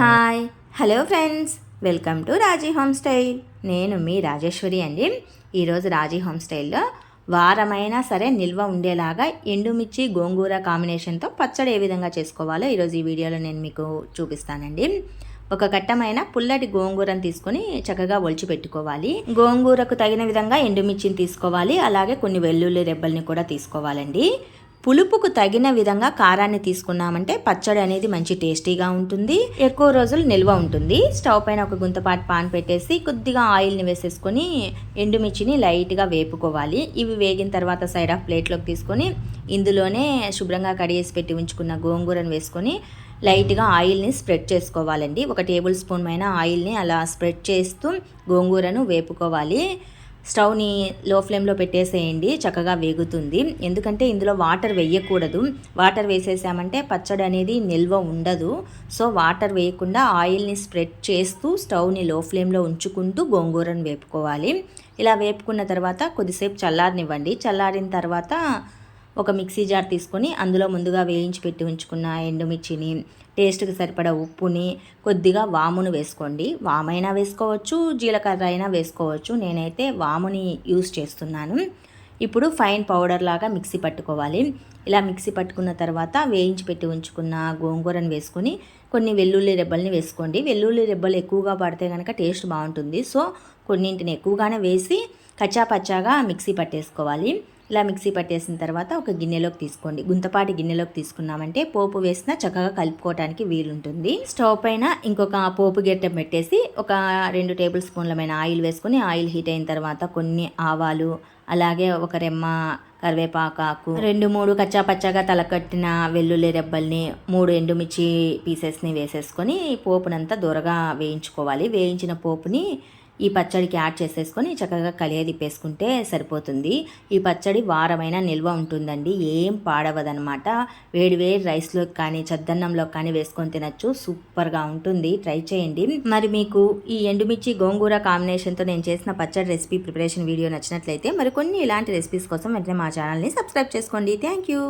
Hi. Hello friends welcome to Raji home style. నేను మీ రాజేశ్వరి అండి. ఈరోజు రాజీ హోమ్ స్టైల్లో వారమైనా సరే నిల్వ ఉండేలాగా ఎండుమిర్చి గోంగూర కాంబినేషన్తో పచ్చడి ఏ విధంగా చేసుకోవాలో ఈరోజు ఈ వీడియోలో నేను మీకు చూపిస్తానండి. ఒక కట్టమైన పుల్లటి గోంగూరను తీసుకొని చక్కగా ఒలిచి పెట్టుకోవాలి. గోంగూరకు తగిన విధంగా ఎండుమిర్చిని తీసుకోవాలి. అలాగే కొన్ని వెల్లుల్లి రెబ్బల్ని కూడా తీసుకోవాలండి. పులుపుకు తగిన విధంగా కారాన్ని తీసుకున్నామంటే పచ్చడి అనేది మంచి టేస్టీగా ఉంటుంది. ఎక్కువ రోజులు నిల్వ ఉంటుంది. స్టవ్ పైన ఒక గుంతపాటు పాన్ పెట్టేసి కొద్దిగా ఆయిల్ని వేసేసుకొని ఎండుమిర్చిని లైట్గా వేపుకోవాలి. ఇవి వేగిన తర్వాత సైడ్ ఆఫ్ ప్లేట్లోకి తీసుకొని ఇందులోనే శుభ్రంగా కడిగేసి పెట్టి ఉంచుకున్న గోంగూరను వేసుకొని లైట్గా ఆయిల్ని స్ప్రెడ్ చేసుకోవాలండి. ఒక టేబుల్ స్పూన్ పైన ఆయిల్ని అలా స్ప్రెడ్ చేస్తూ గోంగూరను వేపుకోవాలి. స్టవ్ని లో ఫ్లేమ్లో పెట్టేసేయండి చక్కగా వేగుతుంది. ఎందుకంటే ఇందులో వాటర్ వేయకూడదు. వాటర్ వేసేసామంటే పచ్చడి అనేది నిల్వ ఉండదు. సో వాటర్ వేయకుండా ఆయిల్ని స్ప్రెడ్ చేస్తూ స్టవ్ని లో ఫ్లేమ్లో ఉంచుకుంటూ గోంగూరను వేపుకోవాలి. ఇలా వేపుకున్న తర్వాత కొద్దిసేపు చల్లారనివ్వండి. చల్లారిన తర్వాత ఒక మిక్సీ జార్ తీసుకొని అందులో ముందుగా వేయించి పెట్టి ఉంచుకున్న ఎండుమిర్చిని టేస్ట్కి సరిపడా ఉప్పుని కొద్దిగా వామును వేసుకోండి. వామైనా వేసుకోవచ్చు జీలకర్ర అయినా వేసుకోవచ్చు. నేనైతే వాముని యూస్ చేస్తున్నాను. ఇప్పుడు ఫైన్ పౌడర్ లాగా మిక్సీ పట్టుకోవాలి. ఇలా మిక్సీ పట్టుకున్న తర్వాత వేయించి పెట్టి ఉంచుకున్న గోంగూరను వేసుకొని కొన్ని వెల్లుల్లి రెబ్బల్ని వేసుకోండి. వెల్లుల్లి రెబ్బలు ఎక్కువగా పడితే కనుక టేస్ట్ బాగుంటుంది. సో కొన్నింటిని ఎక్కువగానే వేసి కచ్చా పచ్చాగా మిక్సీ పట్టేసుకోవాలి. ఇలా మిక్సీ పట్టేసిన తర్వాత ఒక గిన్నెలోకి తీసుకోండి. గుంతపాటి గిన్నెలోకి తీసుకున్నామంటే పోపు వేసిన చక్కగా కలుపుకోవడానికి వీలుంటుంది. స్టవ్ పైన ఇంకొక పోపు గిట్ట పెట్టేసి ఒక రెండు టేబుల్ స్పూన్లమైన ఆయిల్ వేసుకొని ఆయిల్ హీట్ అయిన తర్వాత కొన్ని ఆవాలు అలాగే ఒక రెమ్మ కరివేపాకాకు రెండు మూడు కచ్చా పచ్చగా తలకట్టిన వెల్లుల్లి రెబ్బల్ని మూడు ఎండుమిర్చి పీసెస్ని వేసేసుకొని పోపునంతా దూరగా వేయించుకోవాలి. వేయించిన పోపుని ఈ పచ్చడికి యాడ్ చేసేసుకొని చక్కగా కలియ తిప్పేసుకుంటే సరిపోతుంది. ఈ పచ్చడి వారమైన నిల్వ ఉంటుందండి. ఏం పాడవదనమాట వేడి వేడి రైస్లో కానీ చద్దన్నంలో కానీ వేసుకొని తినచ్చు. సూపర్గా ఉంటుంది. ట్రై చేయండి. మరి మీకు ఈ ఎండుమిర్చి గోంగూర కాంబినేషన్తో నేను చేసిన పచ్చడి రెసిపీ ప్రిపరేషన్ వీడియో నచ్చినట్లయితే మరి కొన్ని ఇలాంటి రెసిపీస్ కోసం వెంటనే మా ఛానల్ని సబ్స్క్రైబ్ చేసుకోండి. Thank you.